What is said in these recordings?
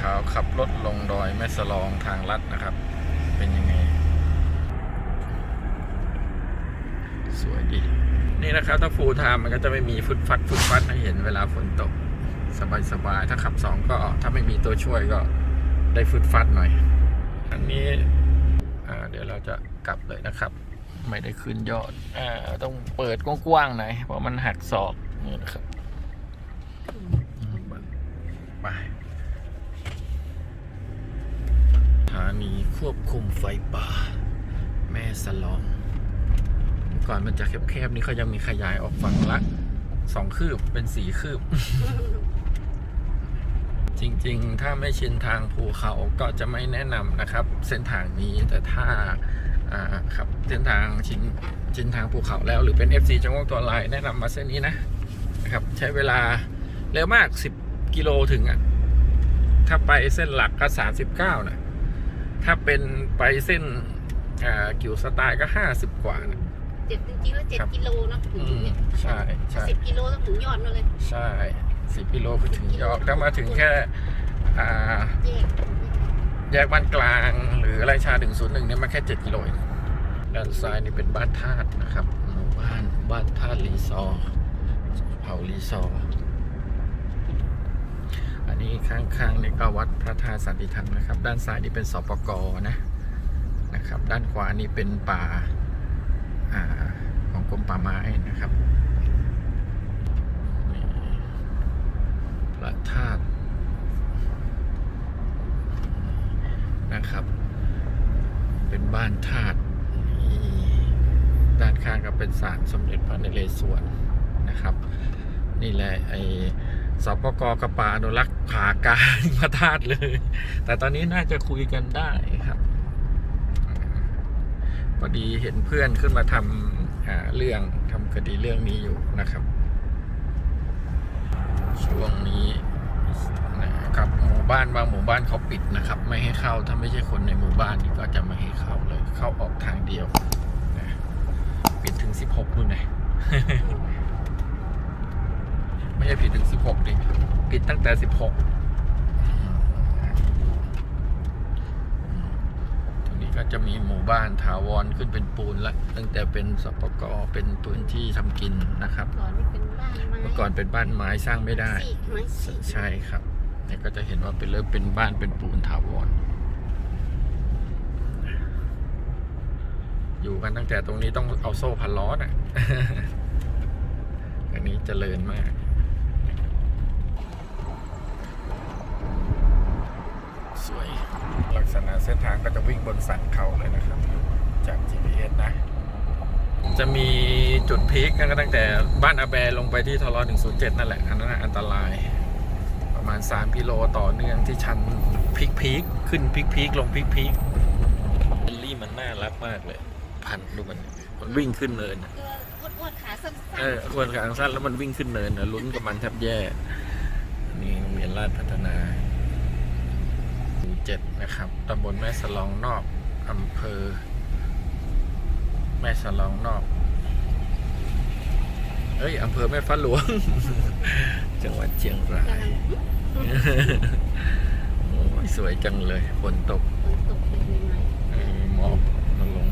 ขาวขับรถลงดอยแม่สลองทางลัดนะครับ เป็นยังไง สวยดี นี่นะครับ ถ้าฟูลไทม์มันก็จะไม่มีฟุตฟัดฟุตฟัดให้เห็นเวลาฝนตก สบายสบายๆถ้าขับสองก็ถ้าไม่มีตัวช่วยก็ได้ฟุตฟัดหน่อย อันนี้เดี๋ยวเราจะกลับเลยนะครับ ไม่ได้ขึ้นยอดอต้องเปิดกว้างๆหน่อยเพราะมันหักศอกนี่นะครับอืมไปสถานีควบคุมไฟป่า แม่สลอง ก่อนมันจะแคบๆนี่เขายังมีขยายออกฝั่งละสองคืบเป็นสี่คืบ จริงๆ ถ้าไม่ชินทางภูเขาก็จะไม่แนะนำนะครับ เส้นทางนี้แต่ถ้าอ่าครับเส้นทางชินชินทางภูเขาแล้วหรือเป็น FC จังหวัดตัวลายแนะนำมาเส้นนี้นะนะครับ ใช้เวลาเร็วมาก 10 กิโลถึงอะ่ะ ถ้าไปเส้นหลักก็ 39นะ ถ้าเป็นไปเส้นอ่ากิวสไตล์ก็50กว่านะเจ็ดจริงๆแล้วเจ็ดครับกิโลเนาะถึอืงมเนี่ยใช่ใช่สิบกิโลต้องถึงยอดนั่นเลยใช่สิบกิโลก็ถึงยอดถ้ามาถึงแค่อ่าแยกแยกบ้านกลางหรือไรชา101เนี่ยมาแค่7กิโลเองด้านซ้ายนี่เป็นบ้านธาตุนะครับหมู่บ้านบ้านธาตุรีซอร์เผารีซอร์ อันนี้ข้างๆนี่ก็วัดพระธาตุสันติธรรมนะครับ ด้านซ้ายนี่เป็นสปกนะนะครับ ด้านขวานี่เป็นป่าอของกรมป่าไม้นะครับมีพระธาตุนะครับ เป็นบ้านธาตุด้านข้างก็เป็นศาลสมเด็จพระนเรศวรนะครับ นี่แหละไอ สปกกระปาอนุรักษ์ผากลางพระธาตุเลย แต่ตอนนี้น่าจะคุยกันได้ครับพอดีเห็นเพื่อนขึ้นมาทำอ่าเรื่องทำคดีเรื่องนี้อยู่นะครับ ช่วงนี้นะครับหมู่บ้านบางหมู่บ้านเขาปิดนะครับ ไม่ให้เข้าถ้าไม่ใช่คนในหมู่บ้านนี่ก็จะไม่ให้เข้าเลย เข้าออกทางเดียวนะปิดถึง16นู่นไง ไม่ใช่ผิดถึง16ดิปิดตั้งแต่16ตรงนี้ก็จะมีหมู่บ้านถาวรขึ้นเป็นปูนละตั้งแต่เป็นสปกเป็นพื้นที่ทำกินนะครับก่อนนี่เป็นบ้านไม้เมื่อก่อนเป็นบ้านไม้สร้างไม่ได้ซีกไม้ซีกใช่ครับเนี่ยก็จะเห็นว่าเป็นเริ่มเป็นบ้านเป็นปูนถาวรอยู่กันตั้งแต่ตรงนี้ต้องเอาโซ่พันล้อน่ะ อันนี้เจริญมาก สวย ลักษณะเส้นทางก็จะวิ่งบนสันเขาเลยนะครับ จาก GPS นะ จะมีจุดพีคก็ตั้งแต่บ้านอาแบลงไปที่ทร107 นั่นแหละ อันนั้นนะอันตราย ประมาณ 3 กิโลต่อเนื่องที่ชันพีคพีคขึ้นพีคพีคลงพีคพีคเอลลี่มันน่ารักมากเลย พันดูมันมันวิ่งขึ้นเนินอะตัวอ้วนๆขาสั้นเออควรขางสั้นแล้วมันวิ่งขึ้นเนินนะลุ้นกับมันแทบแย่ นี่โรงเรียนราชพัฒนา หมู่เจ็ดนะครับ ตำบลแม่สลองนอกอำเภอ แม่สลองนอก เอ้ยอำเภอแม่ฟ้าหลวง จังหวัดเชียงรายกำลังโอ้ยสวยจังเลยฝนตกฝนตกเลยไหมเออหมอกมาลง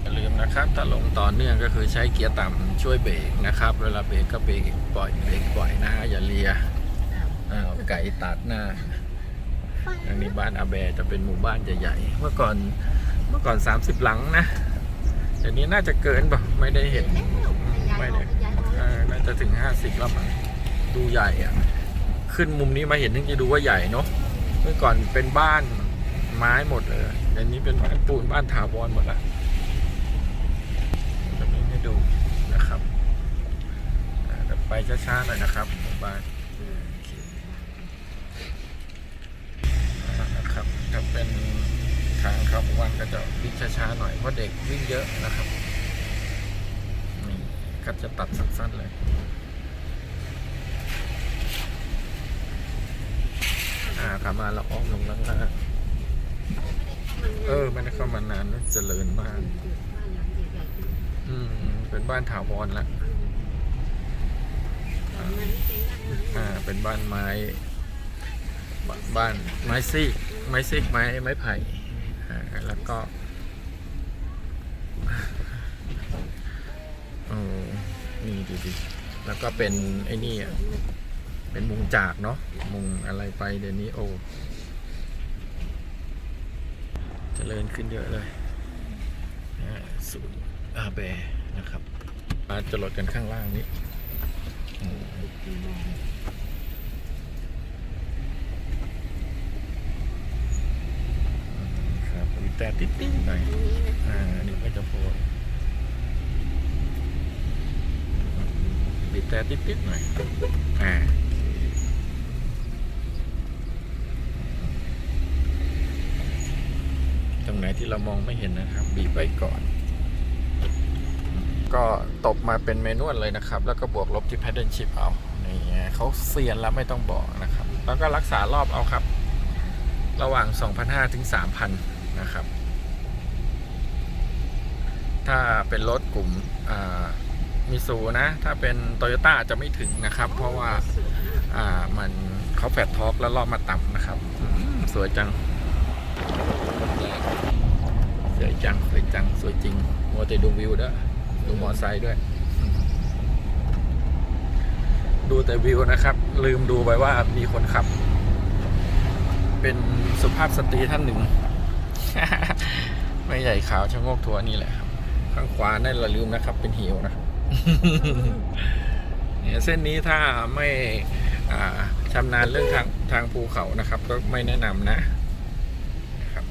อย่าลืมนะครับ ถ้าลงต่อเนื่องก็คือใช้เกียร์ต่ำช่วยเบรกนะครับ เวลาเบรกก็เบรกปล่อยเบรกปล่อยนะอย่าเลียอ้าวไก่ตัดหน้า อันนี้บ้านอาแบจะเป็นหมู่บ้านใหญ่ๆ เมื่อก่อนเมื่อก่อน 30 หลังนะเดี๋ยวนี้น่าจะเกินป่ะไม่ได้เห็นไม่ได้เออน่าจะถึง 50แล้วมั้งดูใหญ่อะขึ้นมุมนี้มาเห็นถึงจะดูว่าใหญ่เนาะเมื่อก่อนเป็นบ้านไม้หมดเลยเดี๋ยวนี้เป็นบ้านปูนบ้านถาวรหมดละจะมีให้ดูนะครับอ่าเดี๋ยวไปช้าๆหน่อยนะครับหมู่บ้านโอเคอ่า นะครับถ้าเป็นทางเข้าหมู่บ้านก็จะวิ่งช้าๆหน่อยเพราะเด็กวิ่งเยอะนะครับนี่ก็จะตัดสั้นๆเลยอ่าขามาเราอ้อมลงล่างๆเออไม่ได้เข้ามานานนะเจริญมาก อืม เป็นบ้านถาวรละอ่า เป็นบ้านไม้ บ้านไม้ซีกไม้ซีกไม้ไม้ไผ่แล้วก็โอ้นี่ดูดิแล้วก็เป็นไอ้นี่อะเป็นมุงจากเนาะมุงอะไรไปเดี๋ยวนี้โอ้เจริญขึ้นเยอะเลยอ่าศูนย์อาแบนะครับมาจรดกันข้างล่างนี้อืมครับมี แต่ติดๆหน่อยอ่านนี้ก็จะโพดบีบแต่ติดๆหน่อยอ่าตรงไหนที่เรามองไม่เห็นนะครับ บีบไปก่อน ก็ตบมาเป็นเมนวลเลยนะครับ แล้วก็บวกลบที่ paddle shift เอานี่เขาเซียนแล้วไม่ต้องบอกนะครับ แล้วก็รักษารอบเอาครับ ระหว่าง 2,500 ถึง 3,000 นะครับ ถ้าเป็นรถกลุ่มมิซูนะ ถ้าเป็นโตโยต้าจะไม่ถึงนะครับ เพราะว่าอ่ามันเขาแฟดท็อกแล้วรอบมาต่ำนะครับอืมสวยจัง สวยจัง สวยจัง สวยจริงมัวแต่ดูวิวด้วยดูมอไซค์ด้วย ดูแต่วิวนะครับ ลืมดูไปว่ามีคนขับ เป็นสุภาพสตรีท่านหนึ่ง ไม่ใหญ่ขาวชะโงกทัวนี่แหละครับ ข้างขวานั่นเราลืมนะครับ เป็นหิวนะเนี่ยเส้นนี้ถ้าไม่ชำนาญเรื่องทางทางภูเขานะครับ ก็ไม่แนะนำนะนะครับ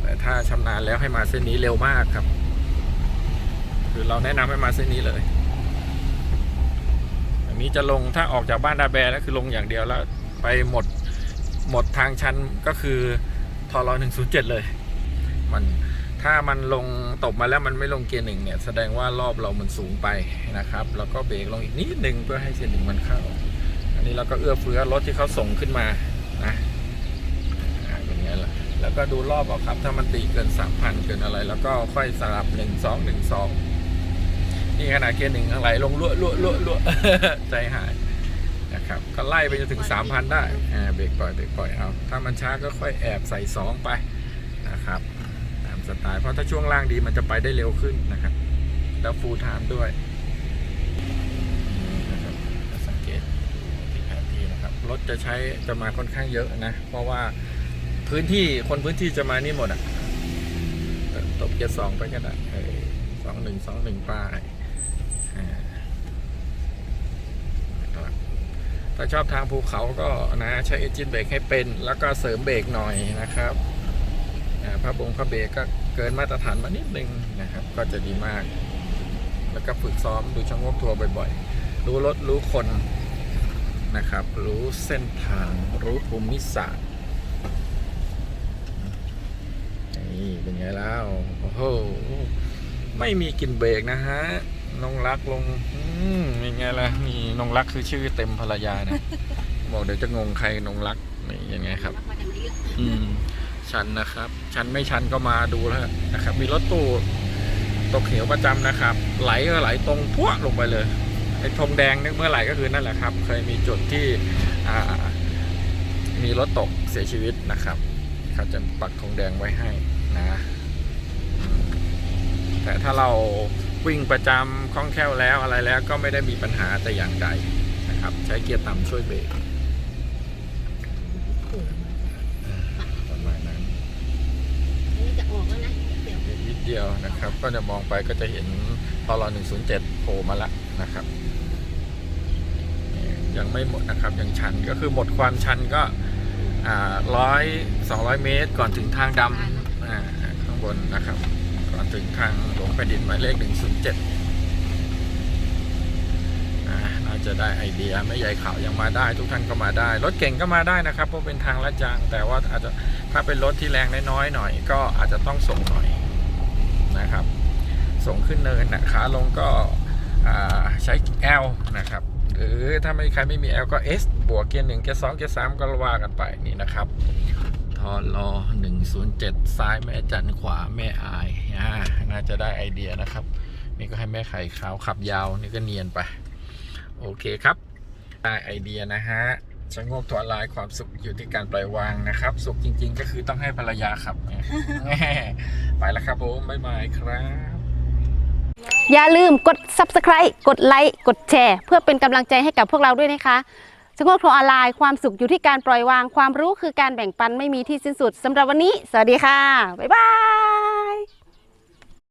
แต่ถ้าชำนาญแล้วให้มาเส้นนี้เร็วมากครับ คือเราแนะนำให้มาเส้นนี้เลยอันนี้จะลงถ้าออกจากบ้านดาแบแล้วคือลงอย่างเดียวแล้ว ไปหมดหมดทางชันก็คือ ทอรอหนึ่งศูนย์เจ็ดเลย มันถ้ามันลงตบมาแล้วมันไม่ลงเกียร์หนึ่งเนี่ย แสดงว่ารอบเรามันสูงไปนะครับ แล้วก็เบรกลงอีกนิดนึงเพื่อให้เกียร์หนึ่งมันเข้า อันนี้เราก็เอื้อเฟื้อรถที่เขาส่งขึ้นมานะอย่างเงี้ยแหละแล้วก็ดูรอบเอาครับ ถ้ามันตีเกินสามพันเกินอะไร แล้วก็ค่อยสลับหนึ่งสองหนึ่งสองนี่ขนาดเกียร์หนึ่งอะไรลงลั่ลั่ลั่ลั่ใจหาย นะครับก็ไล่ไปจนถึงสามพันได้อ่าเบรกปล่อยเบรกปล่อยเอาถ้ามันช้าก็ค่อยแอบใส่สองไปนะครับตามสไตล์เพราะถ้าช่วงล่างดีมันจะไปได้เร็วขึ้นนะครับ แล้วฟูลไทม์ด้วยนะครับสังเกตที่แผนที่นะครับรถจะใช้จะมาค่อนข้างเยอะนะ เพราะว่าพื้นที่คนพื้นที่จะมานี่หมดอะตบเกียร์สองไปก็ได้สองหนึ่งสองหนึ่งป้ายอ่านะครับ ถ้าชอบทางภูเขาก็นะใช้เอจินเบรกให้เป็น แล้วก็เสริมเบรกหน่อยนะครับพระบงพระเบรกก็เกินมาตรฐานมานิดนึงนะครับ ก็จะดีมาก แล้วก็ฝึกซ้อมดูช่องวกทัวร์บ่อยๆ รู้รถรู้คนนะครับ รู้เส้นทางรู้ภูมิศาสตร์นี่เป็นไงแล้วโอ้โหไม่มีกลินเบรกนะฮะนงรักลง อืม ไงล่ะนี่นงรักคือชื่อเต็มภรรยานะบอกเดี๋ยวจะงงใครนงรักนี่ยังไงครับรับมาจากไหนอะอืมชันนะครับ ชันไม่ชันก็มาดูแล้วนะครับ มีรถตู้ตกเหวประจำนะครับ ไหลก็ไหลตรงพวกลงไปเลยไอ้ธงแดงนึกเมื่อไหร่ก็คือนั่นแหละครับ เคยมีจุดที่อ่ามีรถตกเสียชีวิตนะครับเขาจะปักธงแดงไว้ให้นะอืมแต่ถ้าเรา วิ่งประจำคล่องแคล่วแล้วอะไรแล้วก็ไม่ได้มีปัญหาแต่อย่างใดนะครับ ใช้เกียร์ต่ำช่วยเบรกประมาณนั้นนนี้จะออกแล้วนะเดี๋ยวอีกนิดเดียวนะครับ ก็จะมองไปก็จะเห็นตลอ107โผล่มาแล้วนะครับ ยังไม่หมดนะครับยังชันก็คือหมดความชันก็ร้อยสองร้อยเมตรก่อนถึงทางดำข้างบนนะครับ ก่อนถึงทางหลวงแผ่นดินหมายเลข 107อ่าน่าจะได้ไอเดียไม่ใหญ่เขายังมาได้ ทุกท่านก็มาได้ รถเก่งก็มาได้นะครับเพราะเป็นทางลาดยาง แต่ว่าอาจจะถ้าเป็นรถที่แรงน้อยๆหน่อย ก็อาจจะต้องส่งหน่อยนะครับ ส่งขึ้นเนินนะขาลงก็ใช้ L นะครับหรือถ้าไม่ใครไม่มี L ก็ S บวกเกียร์หนึ่งเกียร์สองเกียร์สามก็ว่ากันไปนี่นะครับ ทอรอ107 ซ้ายแม่จันขวาแม่อายอ่าน่าจะได้ไอเดียนะครับ นี่ก็ให้แม่ไข่ขาวขับยาว นี่ก็เนียนไป โอเคครับ ได้ไอเดียนะฮะชะงกตัวลายความสุขอยู่ที่การปล่อยวางนะครับ สุขจริงๆ ก็คือต้องให้ภรรยาขับไงไปแล้วครับผมบ๊ายบายครับ อย่าลืมกด subscribe กดไลค์กดแชร์ เพื่อเป็นกำลังใจให้กับพวกเราด้วยนะคะ สงบโทรออนไลน์ความสุขอยู่ที่การปล่อยวางความรู้คือการแบ่งปันไม่มีที่สิ้นสุดสำหรับวันนี้ สวัสดีค่ะ บ๊ายบาย